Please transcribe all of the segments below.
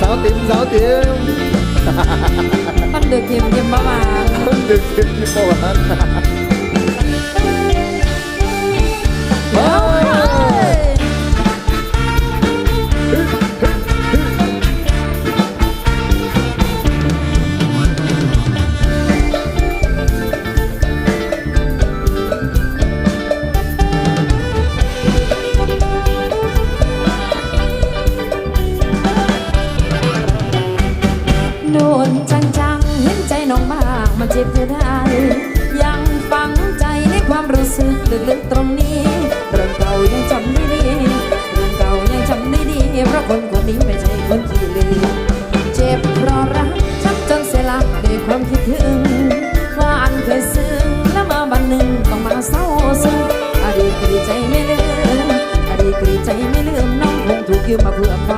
สาวติ๋มสาวติ๋มมันเดือดเค็มเค็มบ้าบาคนดึกขึ้นที่ประวัติโจ็บเธอได้ยังฝังใจในความรู้สึกลึกๆตรงนี้เรื่องเก่ายังจำได้ดีเรื่องเก่ายังจำได้ดีเพราะคนคนนี้ไม่ใช่คนขี้ลืมเจ็บเพราะรักช้ำจนเสียหลักด้วยความคิดถึงหวาอันเคยซึ้งแล้วมาบันหนึ่งต้องมาเศร้าซึ้งอดีตกรีใจไม่ลืมอดีตกรีใจไม่ลืมน้องคงถูกยืมมาเพื่อความ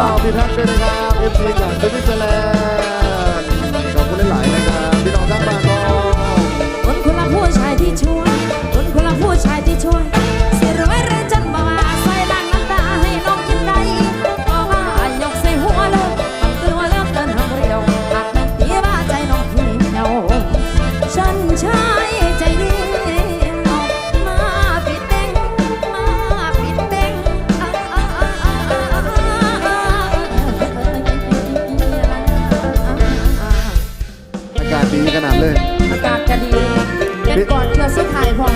ราพี่แพทย์ด้วยนะครับเอฟซีจากสวิตเซอร์แลนด์ ก่อนเทือสุดท้ายพอ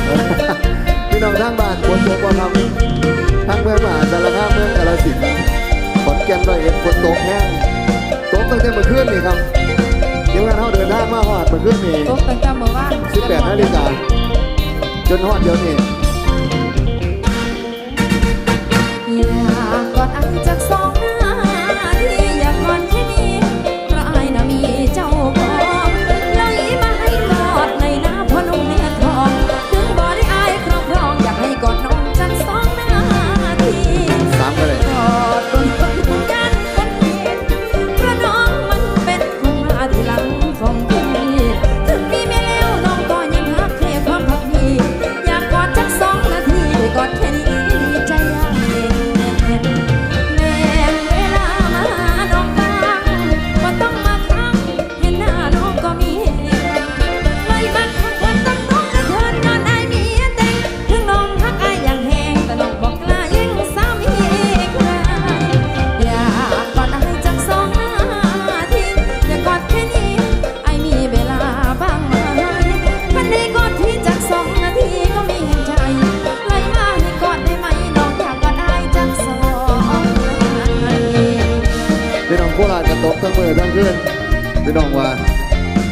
พี่น้องทั้งบ้านบนโต๊ะบอลทำทั้งเมืองมหาสารคามเมืองกาฬสินธุ์ขอนแก่นร้อยเอ็ดฝนตกแห้งตกตั้งแต่เมื่อคืนนี่ครับเดี๋ยวงานเขาเดินทางมาหอดเมื่อคืนนี่ตกตั้งแต่เมื่อวานสิบแปดนาฬิกาจนหอดเดี๋ยวนี้อยากกอดอันจากสอง ตกทั้งมือทั้งคืนพี่น้องว่า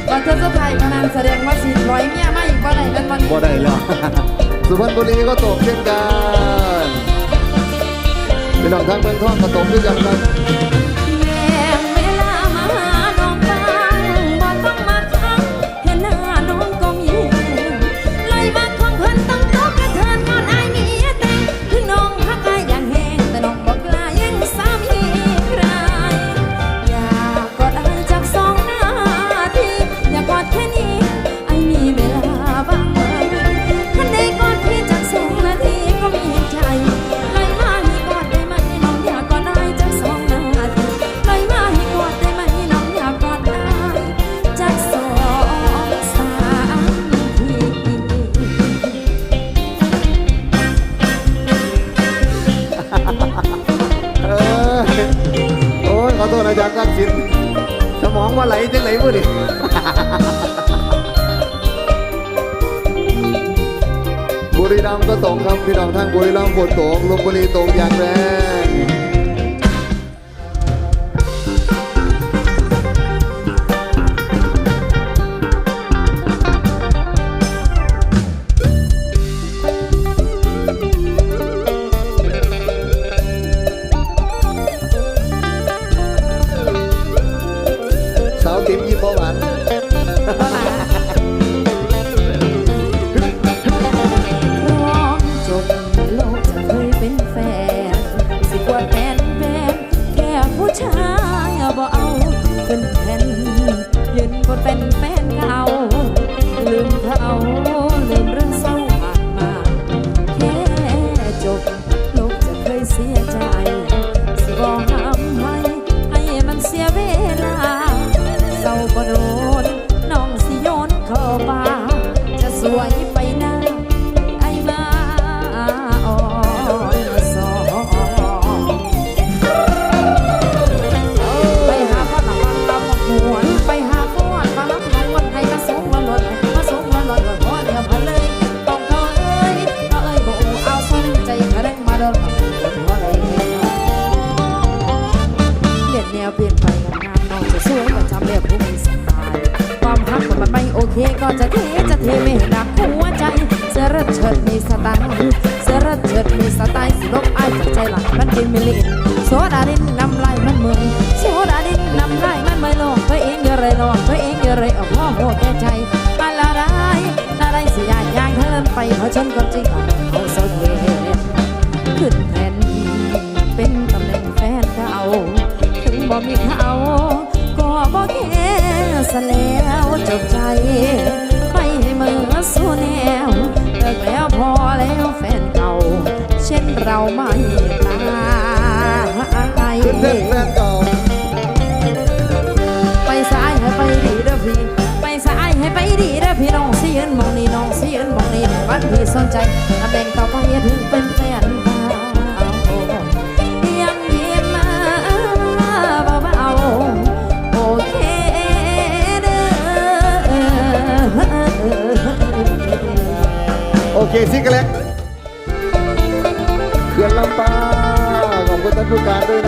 ตอนเธอเจ้ไทยพนันแสดงว่าสิร้อยเมียไม่อีกบ่ได้เป็นวันนี้บ่ได้แล้ว สุพรรณบุรีก็ตกเช่นกันพี่น้องทางเมืองท่องก็ตกด้วยกันครับ ดังทักษิณสมองว่าไหลจะไหลมือดิบุรีรัมย์ก็ตกครับพี่น้องทางบุรีรัมย์ฝนตกลพบุรีตกอย่างแรง จะเทไม่รักหัวใจ เสรเฉิดมีสไตล์เสรเฉิดมีสไตล์สลบอายจากใจหลังมันเป็มิลินโซดาดินน้ำลายมันเมืองโซดาดินน้ำลายมันไม่ลงเพื่อเองอย่าไรลงเพื่อเองอย่าไรออกห้อหัวแก่ใจอะไรอะได้สียานยางเทินไปเพราะฉันก็จริงอ่เขาเสดเวขึ้นแทนเป็นตำแหน่งแฟนเขาถึงบ่มีเขาก็บ่แค่สแล้วจบใจ สู้แนวเลิกแล้วพอแล้วแฟนเก่า เช่นเราไม่ตายไปซ้ายให้ไปดีเด้อพี่ ไปซ้ายให้ไปดีเด้อพี่น้องเสียนมองนี่น้องเสียนมองนี่ในวัดพี่สนใจตำแหน่งต่อไปถึงเป็น ซิกันเลยเขื่อนลำปางขอบคุณท่านผู้การด้วยนะ